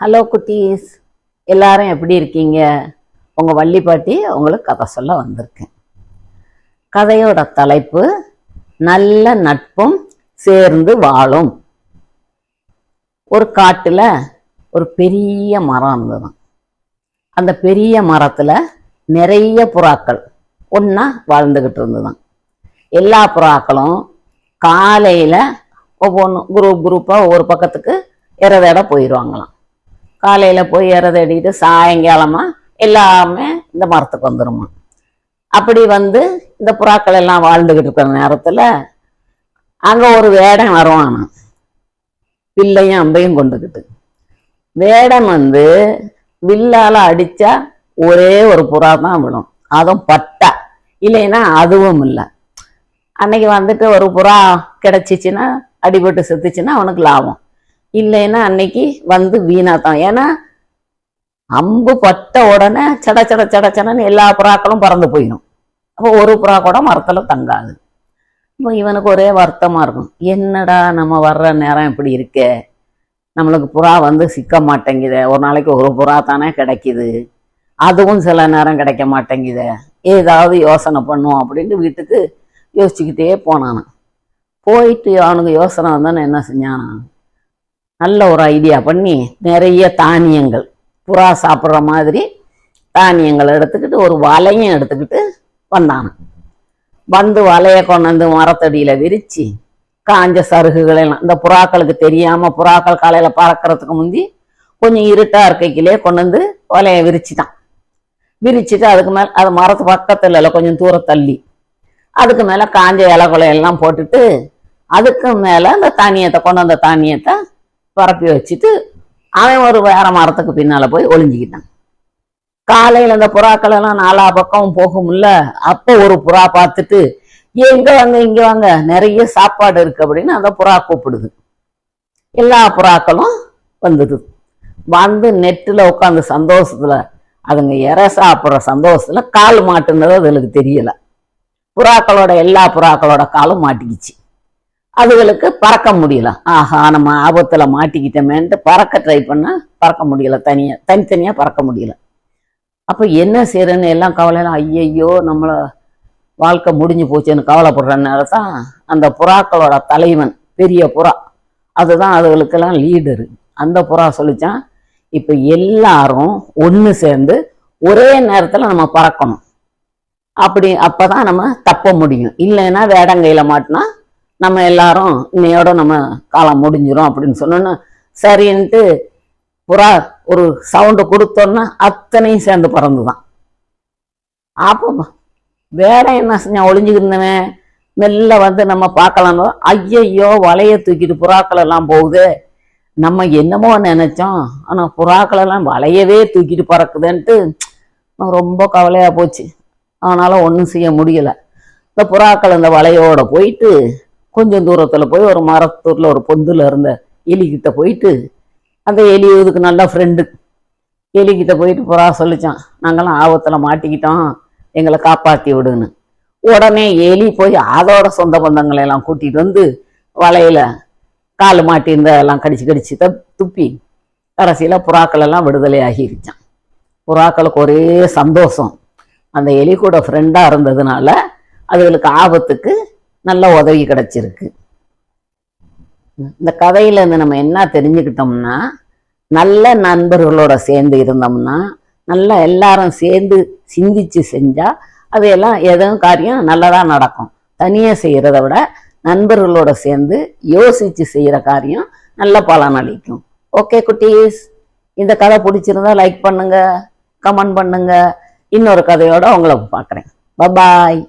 Hello குட்டீஸ். எல்லாரும் எப்படி இருக்கீங்க? உங்கள் வள்ளி பாட்டி உங்களுக்கு கதை சொல்ல வந்திருக்கேன். கதையோட தலைப்பு நல்ல நட்பும் சேர்ந்து வாழும். ஒரு காட்டில் ஒரு பெரிய மரம் இருந்ததாம் அந்த பெரிய மரத்தில் நிறைய புறாக்கள் ஒன்றா வாழ்ந்துக்கிட்டு இருந்ததுதான். எல்லா புறாக்களும் காலையில் ஒவ்வொன்று குரூப் குரூப்பாக ஒவ்வொரு பக்கத்துக்கு இறதேட போயிடுவாங்களாம் காலையில் போய் இறதடிட்டு சாயங்காலமாக எல்லாமே இந்த மரத்துக்கு வந்துடுமா அப்படி வந்து இந்த புறாக்கள் எல்லாம் வாழ்ந்துக்கிட்டு இருக்கிற நேரத்தில் அங்கே ஒரு வேடன் வருவான். வில்லையும் அம்பையும் கொண்டுக்கிட்டு வேடன் வந்து வில்லால் அடித்தா ஒரே ஒரு புறா தான் விடும் அதுவும் பட்டா. இல்லைன்னா அதுவும் இல்லை. அன்னைக்கு வந்துட்டு ஒரு புறா கிடச்சிச்சின்னா அடிபட்டு செத்துச்சுன்னா அவனுக்கு லாபம். இல்லைன்னா அன்னைக்கு வந்து வீணா தான் ஏன்னா அம்பு பட்ட உடனே சட சட சட சடன்னு எல்லா புறாக்களும் பறந்து போயிடும். அப்போ ஒரு புறா கூட மரத்தில் தங்காது. இப்போ இவனுக்கு ஒரே வருத்தமாக இருக்கும். என்னடா நம்ம வர்ற நேரம் இப்படி இருக்கே? நம்மளுக்கு புறா வந்து சிக்க மாட்டேங்குதே. ஒரு நாளைக்கு ஒரு புறா தானே கிடைக்குது. அதுவும் சில நேரம் கிடைக்க மாட்டேங்குதே. ஏதாவது யோசனை பண்ணுவோம் அப்படின்ட்டு வீட்டுக்கு யோசிச்சுக்கிட்டே போனானான் போயிட்டு அவனுக்கு யோசனை வந்தானே என்ன செஞ்சானா நல்ல ஒரு ஐடியா பண்ணி நிறைய தானியங்கள். புறா சாப்பிட்ற மாதிரி தானியங்களை எடுத்துக்கிட்டு ஒரு வலையும் எடுத்துக்கிட்டு வந்தானான் வந்து வலையை கொண்டு வந்து மரத்தடியில் விரித்து காஞ்ச சருகுகளெல்லாம் இந்த புறாக்களுக்கு தெரியாமல் புறாக்கள் காலையில் பறக்கிறதுக்கு முந்தி கொஞ்சம் இருட்டாக இருக்கைக்கிலே கொண்டு வந்து வலையை விரிச்சுட்டான். விரிச்சிட்டு அதுக்கு மேலே அது மரத்து பக்கத்தில் இல்லை கொஞ்சம் தூரம் தள்ளி. அதுக்கு மேலே காஞ்ச இலை கொலையெல்லாம் போட்டுட்டு அதுக்கு மேலே அந்த தானியத்தை கொண்டு அந்த தானியத்தை பரப்பி வச்சுட்டு அவன் ஒரு வேற மரத்துக்கு பின்னால் போய் ஒளிஞ்சிக்கிட்டான். காலையில் இந்த புறாக்கள் எல்லாம் நாலா பக்கம் போகும்ல அப்போ ஒரு புறா பார்த்துட்டு எங்கே வாங்க இங்கே வாங்க நிறைய சாப்பாடு இருக்கு அப்படின்னு அந்த புறா கூப்பிடுது. எல்லா புறாக்களும் வந்தது. வந்து நெட்டில் உட்காந்து சந்தோஷத்தில் அதுங்க இற சாப்பிட்ற சந்தோஷத்தில் கால் மாட்டுனது அதுகளுக்கு தெரியலை. புறாக்களோட எல்லா புறாக்களோட காலும் மாட்டிக்கிச்சு. அதுகளுக்கு பறக்க முடியல. ஆஹா நம்ம ஆபத்தில் மாட்டிக்கிட்டோமேன்ட்டு பறக்க ட்ரை பண்ணால் பறக்க முடியல தனியாக தனித்தனியாக பறக்க முடியல. அப்போ என்ன செய்கிறேன்னு எல்லாம் கவலையெல்லாம் ஐயையோ நம்மளை வாழ்க்கை முடிஞ்சு போச்சுன்னு கவலைப்படுற நேரம் தான் அந்த புறாக்களோட தலைவன் பெரிய புறா. அதுதான் அதுகளுக்கெல்லாம் லீடரு அந்த புறா சொல்லித்தான் இப்போ எல்லாரும் ஒன்று சேர்ந்து ஒரே நேரத்தில் நம்ம பறக்கணும். அப்படி அப்போ தான் நம்ம தப்ப முடியும். இல்லைன்னா வேடங்கையில் மாட்டினா நம்ம எல்லாரும் இன்னையோட நம்ம காலம் முடிஞ்சிரும் அப்படின்னு சொன்னோன்னா சரின்ட்டு புறா ஒரு சவுண்டு கொடுத்தோன்னா அத்தனையும் சேர்ந்து பறந்துதான். அப்போ வேற என்ன செஞ்சான் ஒளிஞ்சுக்கிருந்தவன் மெல்ல வந்து நம்ம பார்க்கலாம்னு ஐயையோ வலைய தூக்கிட்டு புறாக்கள் எல்லாம் போகுது. நம்ம என்னமோ நினைச்சோம். ஆனால் புறாக்கள் எல்லாம் வலையவே தூக்கிட்டு பறக்குதுன்ட்டு ரொம்ப கவலையாக போச்சு. அதனால் ஒன்றும் செய்ய முடியலை. இந்த புறாக்கள் இந்த வலையோட போயிட்டு கொஞ்சம் தூரத்தில் போய் ஒரு மரத்தூரில் ஒரு பொந்தில் இருந்த எலிக்கிட்ட போயிட்டு அந்த எலி இதுக்கு நல்லா ஃப்ரெண்டு எலிக்கிட்ட போயிட்டு புறா சொல்லித்தான் நாங்களாம் ஆபத்தில் மாட்டிக்கிட்டோம் எங்களை காப்பாற்றி விடுன்னு. உடனே எலி போய் அதோட சொந்த பந்தங்களை எல்லாம் கூட்டிகிட்டு வந்து வலையில் கால் மாட்டியிருந்த எல்லாம் கடிச்சு கடிச்சு த- துப்பி கடைசியில் புறாக்கள் எல்லாம் விடுதலை ஆகிருச்சான் புறாக்களுக்கு ஒரே சந்தோஷம். அந்த எலி கூட ஃப்ரெண்டாக இருந்ததுனால அதுகளுக்கு ஆபத்துக்கு நல்ல உதவி கிடைச்சிருக்கு. இந்த கதையிலேருந்து நம்ம என்ன தெரிஞ்சுக்கிட்டோம்னா நல்ல நண்பர்களோட சேர்ந்து இருந்தோம்னா நல்லா எல்லாரும் சேர்ந்து சிந்திச்சு செஞ்சால் அதையெல்லாம் எதுவும் காரியம் நல்லதாக நடக்கும். தனியாக செய்கிறத விட நண்பர்களோட சேர்ந்து யோசித்து செய்கிற காரியம் நல்ல பலன் அளிக்கும். ஓகே குட்டீஸ்? இந்த கதை பிடிச்சிருந்தா லைக் பண்ணுங்க கமெண்ட் பண்ணுங்க. இன்னொரு கதையோட உங்களை பார்க்குறேன். பபாய்.